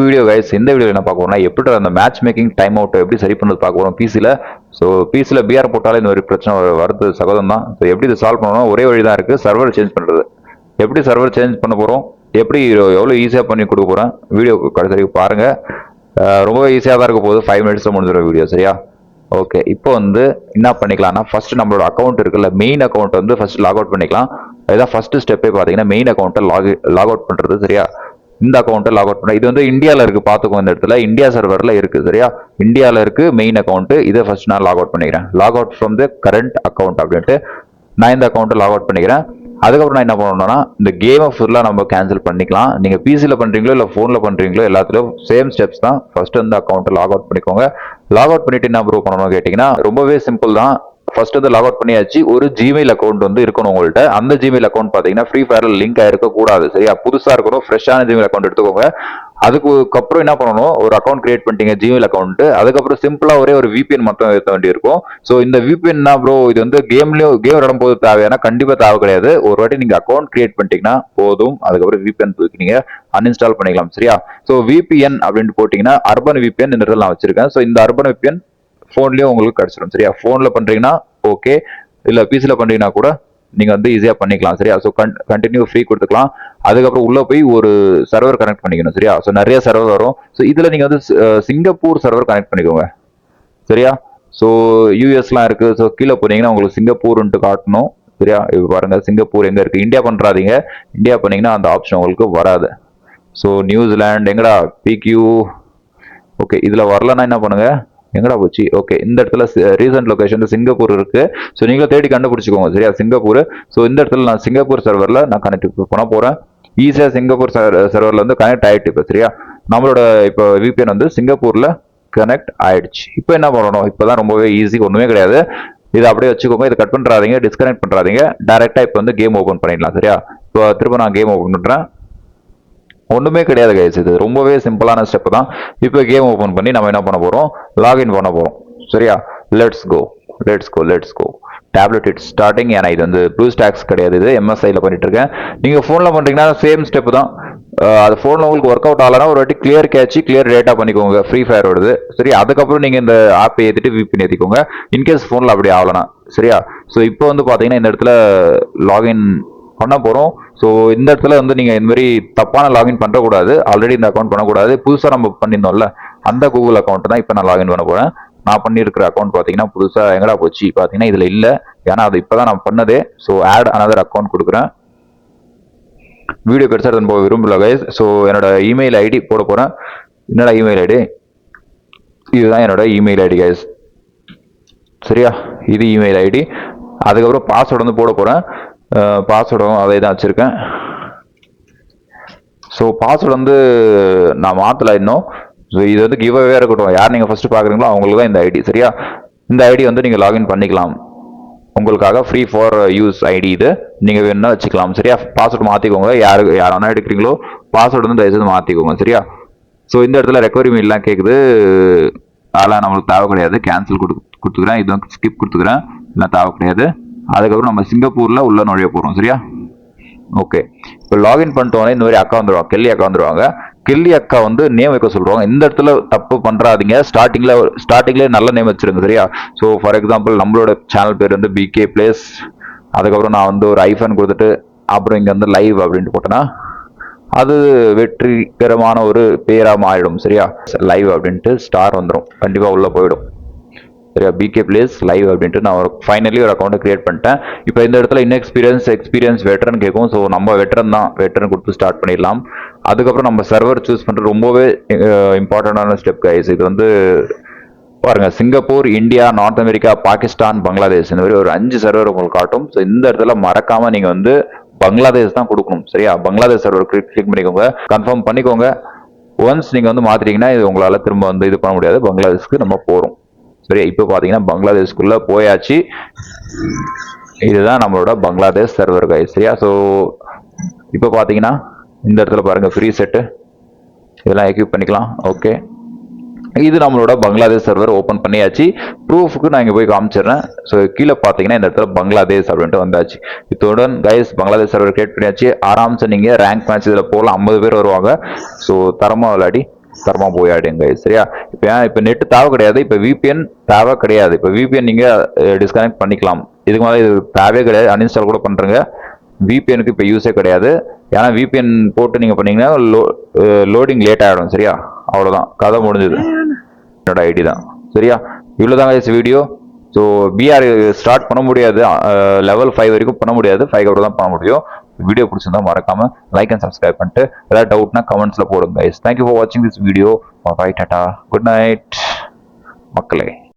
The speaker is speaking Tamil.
வீடியோ கைஸ் இந்த வீடியோ என்ன பார்க்க போறோம்னா எப்படி அந்த மேட்ச் மேக்கிங் டைம் அவுட் எப்படி சரி பண்ணது பார்க்க பிசியில் ஸோ பிசியில் பிஆர் போட்டாலே இந்த ஒரு பிரச்சனை வரு- வருது சகோதரம் தான். ஸோ எப்படி இதை சால்வ் பண்ணணும் ஒரே வழி தான் இருக்குது சர்வர் சேஞ்ச் பண்ணுறது எப்படி சர்வர் சேஞ்ச் பண்ண போகிறோம் எப்படி எவ்வளோ ஈஸியாக பண்ணி கொடுக்க போகிறேன் வீடியோ கடைசி பாருங்கள் ரொம்ப ஈஸியாக தான் இருக்க போகுது ஃபைவ் மினிட்ஸில் முடிஞ்சிடும் வீடியோ சரியா? ஓகே இப்போ வந்து என்ன பண்ணிக்கலாம்னா ஃபர்ஸ்ட் நம்மளோட அக்கௌண்ட் இருக்குல்ல மெயின் அக்கௌண்ட் வந்து ஃபர்ஸ்ட் லாக் அவுட் பண்ணிக்கலாம். இதான் ஃபர்ஸ்ட் ஸ்டெப்பே பார்த்தீங்கன்னா மெயின் அக்கௌண்ட்டை லாக் லாக் அவுட் பண்ணுறது சரியா? இந்த அக்கௌண்ட்டை லாக் அவுட் பண்ண. இது வந்து இந்தியாவில் இருக்குது பார்த்துக்கோ இந்த இடத்துல. இந்தியா சர்வரில் இருக்குது சரியா? இந்தியாவில் இருக்கு மெயின் அக்கௌண்ட்டு இதை ஃபர்ஸ்ட் நான் லாக் அவுட் பண்ணிக்கிறேன். Log out from the current account அப்படின்ட்டு நான் இந்த அக்கௌண்ட்டை லாக் அவுட் பண்ணிக்கிறேன். அதுக்கப்புறம் நான் என்ன பண்ணணும்னா இந்த கேமை ஃபுல்லாக நம்ம கேன்சல் பண்ணிக்கலாம். நீங்கள் பிசியில் பண்ணுறீங்களோ இல்லை ஃபோனில் பண்ணுறீங்களோ எல்லாத்துலையும் சேம் ஸ்டெப்ஸ் தான். ஃபஸ்ட்டு இந்த அக்கௌண்ட்டை லாக் அவுட் பண்ணிக்கோங்க. லாக் அவுட் பண்ணிட்டு என்ன ப்ரூவ் பண்ணணும்னு கேட்டிங்கன்னா ரொம்பவே சிம்பிள் தான். ஃபர்ஸ்ட் வந்து லாக் அவுட் பண்ணியாச்சு. ஒரு ஜிமெயில் அக்கௌண்ட் வந்து இருக்கணும் உங்கள்கிட்ட அந்த ஜிமெயில் அக்கௌண்ட் பார்த்தீங்கன்னா ஃப்ரீ ஃபயரில் லிங்க் ஆயிருக்க கூடாது சரியா? புதுசாக இருக்கணும் ஃப்ரெஷ்ஷான ஜிமெயில் அக்கௌண்ட் எடுத்துக்கோங்க. அதுக்கு அப்புறம் என்ன பண்ணணும்? ஒரு அக்கௌண்ட் கிரியேட் பண்ணிட்டீங்க ஜிமெயில் அக்கௌண்ட் அதுக்கப்புறம் சிம்பிளா ஒரே ஒரு விபிஎன் மட்டும் ஏற்ற வேண்டியிருக்கும். ஸோ இந்த விபிஎன்னா ப்ரோ இது வந்து கேம்லயும் கேம் விளையாடும் போது தேவையான கண்டிப்பா தேவை கிடையாது. ஒரு வாட்டி நீங்க அக்கௌண்ட் கிரியேட் பண்ணிட்டீங்கன்னா போதும். அதுக்கப்புறம் விபிஎன் தூக்கி நீங்க அன்இன்ஸ்டால் பண்ணிக்கலாம். சரியா? ஸோ விபிஎன் அப்படின்ட்டு போட்டீங்கன்னா அர்பன் விபிஎன் இந்த இடத்துல நான் வச்சிருக்கேன். ஸோ இந்த அர்பன் விபிஎன் ஃபோன்லேயும் உங்களுக்கு கிடைச்சிடும் சரியா? ஃபோனில் பண்ணுறீங்கன்னா ஓகே இல்லை பிசியில் பண்ணுறீங்கன்னா கூட நீங்கள் வந்து ஈஸியாக பண்ணிக்கலாம் சரியா? ஸோ கன் கண்டினியூ ஃப்ரீ கொடுத்துக்கலாம். அதுக்கப்புறம் உள்ளே போய் ஒரு சர்வர் கனெக்ட் பண்ணிக்கணும் சரியா? ஸோ நிறைய சர்வர் வரும். ஸோ இதில் நீங்கள் வந்து சிங்கப்பூர் சர்வர் கனெக்ட் பண்ணிக்கோங்க சரியா? ஸோ யூஎஸ்லாம் இருக்குது ஸோ கீழே போனீங்கன்னா உங்களுக்கு சிங்கப்பூர்ன்ட்டு காட்டணும் சரியா? இப்போ பாருங்கள் சிங்கப்பூர் எங்கே இருக்குது இந்தியா பண்ணுறாதீங்க இந்தியா பண்ணீங்கன்னா அந்த ஆப்ஷன் உங்களுக்கு வராது. ஸோ நியூசிலாண்ட் எங்கடா? பிக்யூ ஓகே இதில் வரலன்னா என்ன பண்ணுங்கள் எங்கடா போச்சு? ஓகே இந்த இடத்துல ரீசன்ட் uh, லொகேஷன் சிங்கப்பூர் இருக்கு. ஸோ நீங்களும் தேடி கண்டுபிடிச்சிக்கோங்க சரியா? சிங்கப்பூர். ஸோ இந்த இடத்துல நான் சிங்கப்பூர் சர்வரில் நான் கனெக்ட் பண்ண போகிறேன் ஈஸியாக சிங்கப்பூர் சர்வரில் uh, வந்து கனெக்ட் ஆகிட்டு இப்போ சரியா? நம்மளோட இப்போ விபிஎன் வந்து சிங்கப்பூரில் கனெக்ட் ஆயிடுச்சு. இப்போ என்ன பண்ணணும்? இப்போ தான் ரொம்பவே ஈஸி ஒன்றுமே கிடையாது. இதை அப்படியே வச்சுக்கோங்க. இதை கட் பண்ணுறாதீங்க டிஸ்கனெக்ட் பண்ணுறாதீங்க டேரெக்டாக இப்போ வந்து கேம் ஓப்பன் பண்ணிடலாம் சரியா? இப்போ திரும்ப நான் கேம் ஓப்பன் பண்ணுறேன் ஒன்றுமே கிடையாது கைஸ் இது ரொம்பவே சிம்பிளான ஸ்டெப் தான். இப்போ கேம் ஓப்பன் பண்ணி நம்ம என்ன பண்ண போகிறோம் லாகின் பண்ண போகிறோம் சரியா? Let's go let's go let's go tablet it starting ஏன்னா இது வந்து ப்ளூ ஸ்டாக்ஸ் கிடையாது. இது எம்எஸ்ஐயில் பண்ணிட்டு இருக்கேன். நீங்கள் ஃபோனில் பண்ணுறீங்கன்னா சேம் ஸ்டெப் தான். அது ஃபோனில் உங்களுக்கு ஒர்க் அவுட் ஆகலனா ஒரு வாட்டி கிளியர் கேட்சி கிளியர் டேட்டா பண்ணிக்கோங்க. ஃப்ரீ ஃபயர் வருது சரி அதுக்கப்புறம் நீங்கள் இந்த ஆப்பை ஏற்றிட்டு விபின் ஏற்றிக்கோங்க இன்கேஸ் ஃபோனில் அப்படி ஆகலனா சரியா? ஸோ இப்போ வந்து பார்த்தீங்கன்னா இந்த இடத்துல லாகின் பண்ண போகிறோம் ஸோ இந்த இடத்துல வந்து நீங்கள் இந்த மாதிரி தப்பான லாகின் பண்ணக்கூடாது ஆல்ரெடி இந்த அக்கௌண்ட் பண்ணக்கூடாது. புதுசாக நம்ம பண்ணியிருந்தோம்ல அந்த கூகுள் அக்கௌண்ட் தான் இப்போ நான் லாகின் பண்ண போகிறேன் நான் பண்ணியிருக்கிற அக்கௌண்ட் பார்த்தீங்கன்னா புதுசாக எங்கடா போச்சு? பார்த்தீங்கன்னா இதில் இல்லை. ஏன்னா அது இப்போ தான் நான் பண்ணதே. ஸோ ஆட் அனதர் அக்கௌண்ட் கொடுக்குறேன். வீடியோ பெருசாக எடுத்துன்னு போக விரும்பல கைஸ் ஸோ என்னோட இமெயில் ஐடி போட போகிறேன் என்னடா இமெயில் ஐடி இதுதான் என்னோட இமெயில் ஐடி கைஸ் சரியா? இது இமெயில் ஐடி அதுக்கப்புறம் பாஸ்வேர்டு வந்து போட போகிறேன் பாஸ்வேர்டும் அதே தான் வச்சுருக்கேன். ஸோ பாஸ்வேர்டு வந்து நான் மாற்றலை இன்னும். ஸோ இது வந்து கிவ் அவே இருக்கட்டும். யார் நீங்கள் ஃபஸ்ட்டு பார்க்குறீங்களோ அவங்களுக்கு தான் இந்த ஐடி சரியா? இந்த ஐடி வந்து நீங்கள் லாகின் பண்ணிக்கலாம். உங்களுக்காக ஃப்ரீ ஃபார் யூஸ் ஐடி இது. நீங்கள் வேணும்னா வச்சுக்கலாம். சரியா? பாஸ்வேர்டு மாற்றிக்கோங்க யார் யாரானா எடுக்கிறீங்களோ பாஸ்வேர்டு வந்து தயவுசெய்து மாற்றிக்கோங்க சரியா? ஸோ இந்த இடத்துல ரெக்கவரி மீல்லாம் கேட்குது அதெல்லாம் நம்மளுக்கு தேவை கிடையாது. கேன்சல் கொடு கொடுத்துக்கிறேன். இதுவும் ஸ்கிப் கொடுத்துக்கிறேன். இதெல்லாம் தேவை கிடையாது. அதுக்கப்புறம் நம்ம சிங்கப்பூரில் உள்ள நுழைய போகிறோம் சரியா? ஓகே இப்போ லாகின் பண்ணிட்டோன்னே இந்த மாதிரி அக்கா வந்துடுவாங்க கெல்லி அக்கா வந்துடுவாங்க கெல்லி அக்கா வந்து நேம் வைக்க சொல்லுவாங்க இந்த இடத்துல தப்பு பண்ணுறாதீங்க ஸ்டார்டிங்கில் ஸ்டார்டிங்லேயே நல்ல நேம் வச்சுருங்க சரியா? ஸோ ஃபார் எக்ஸாம்பிள் நம்மளோட சேனல் பேர் வந்து பிகே பிளேஸ் அதுக்கப்புறம் நான் வந்து ஒரு ஐஃபோன் கொடுத்துட்டு அப்புறம் இங்கே வந்து லைவ் அப்படின்ட்டு போட்டேன்னா அது வெற்றிகரமான ஒரு பேராக மாறிடும் சரியா? லைவ் அப்படின்ட்டு ஸ்டார் வந்துடும் கண்டிப்பாக உள்ளே போயிடும். சரியா பிகே பிளேஸ் லைவ் அப்படின்ட்டு நான் ஒரு ஃபைனலி ஒரு அக்கௌண்ட் கிரியேட் பண்ணிட்டேன். இப்போ இந்த இடத்துல இன்எக்ஸ்பீரியன்ஸ் எக்ஸ்பீரியன்ஸ் வெட்டரன் கேட்கும் ஸோ நம்ம வெட்டரன் தான். வெட்டரன் கொடுத்து ஸ்டார்ட் பண்ணிடலாம். அதுக்கப்புறம் நம்ம சர்வர் சூஸ் பண்ணுறது ரொம்பவே இம்பார்ட்டண்டான ஸ்டெப் கைஸ் இது வந்து பாருங்க Singapore India North America Pakistan Bangladesh இந்த மாதிரி ஒரு அஞ்சு சர்வர் உங்களுக்கு காட்டும். ஸோ இந்த இடத்துல மறக்காம நீங்க வந்து பங்களாதேஷ் தான் கொடுக்கணும் சரியா? பங்களாதேஷ் சர்வர் கிளிக் கிளிக் பண்ணிக்கோங்க. கன்ஃபார்ம் பண்ணிக்கோங்க. ஒன்ஸ் நீங்கள் வந்து மாத்திட்டீங்கன்னா இது உங்களால் திரும்ப வந்து இது பண்ண முடியாது. பங்களாதேஷ்க்கு நம்ம போகிறோம் சரியா இப்போ பார்த்தீங்கன்னா பங்களாதேஷ்குள்ளே போயாச்சு. இதுதான் நம்மளோட பங்களாதேஷ் சர்வர் கை சரியா? ஸோ இப்போ பார்த்தீங்கன்னா இந்த இடத்துல பாருங்கள் ஃப்ரீ செட்டு இதெல்லாம் எக்யூப் பண்ணிக்கலாம். ஓகே இது நம்மளோட பங்களாதேஷ் சர்வர் ஓப்பன் பண்ணியாச்சு. ப்ரூஃபுக்கு நான் இங்கே போய் காமிச்சிடுறேன். ஸோ கீழே பார்த்தீங்கன்னா இந்த இடத்துல பங்களாதேஷ் அப்படின்ட்டு வந்தாச்சு. இத்துடன் கைஸ் பங்களாதேஷ் சர்வர் கிரியேட் பண்ணியாச்சு. ஆராம்சம் நீங்கள் ரேங்க் மேட்ச் இதில் போகலாம் ஐம்பது பேர் வருவாங்க. ஸோ தரமாக விளையாடி தரமாக போய் சரியா? இப்போ ஏன் இப்போ நெட் தேவை கிடையாது இப்போ விபிஎன் தேவை கிடையாது. இப்போ விபிஎன் நீங்கள் டிஸ்கனெக்ட் பண்ணிக்கலாம். இதுக்கு மேலே இது தேவையே கிடையாது. அன்இன்ஸ்டால் கூட பண்ணுறங்க விபிஎனுக்கு இப்போ யூஸே கிடையாது. ஏன்னா விபிஎன் போட்டு நீங்கள் பண்ணீங்கன்னா லோ லோடிங் லேட் ஆகிடும் சரியா? அவ்வளோதான் கதை முடிஞ்சது. என்னோட ஐடி தான். சரியா? இவ்வளோதாங்க வீடியோ ஸோ பிஆர் ஸ்டார்ட் பண்ண முடியாது. லெவல் ஃபைவ் வரைக்கும் பண்ண முடியாது. ஃபைவ் அப்புறம் தான் பண்ண முடியும். வீடியோ பிடிச்சிருந்தா மறக்காம லைக் அண்ட் சப்ஸ்கிரைப் பண்ணிட்டு ஏதாவது டவுட்னா கமெண்ட்ஸில் போடுங்க கைஸ் தேங்க்யூ ஃபார் வாட்சிங் திஸ் வீடியோ பாய் டாட்டா குட் நைட் மக்களே.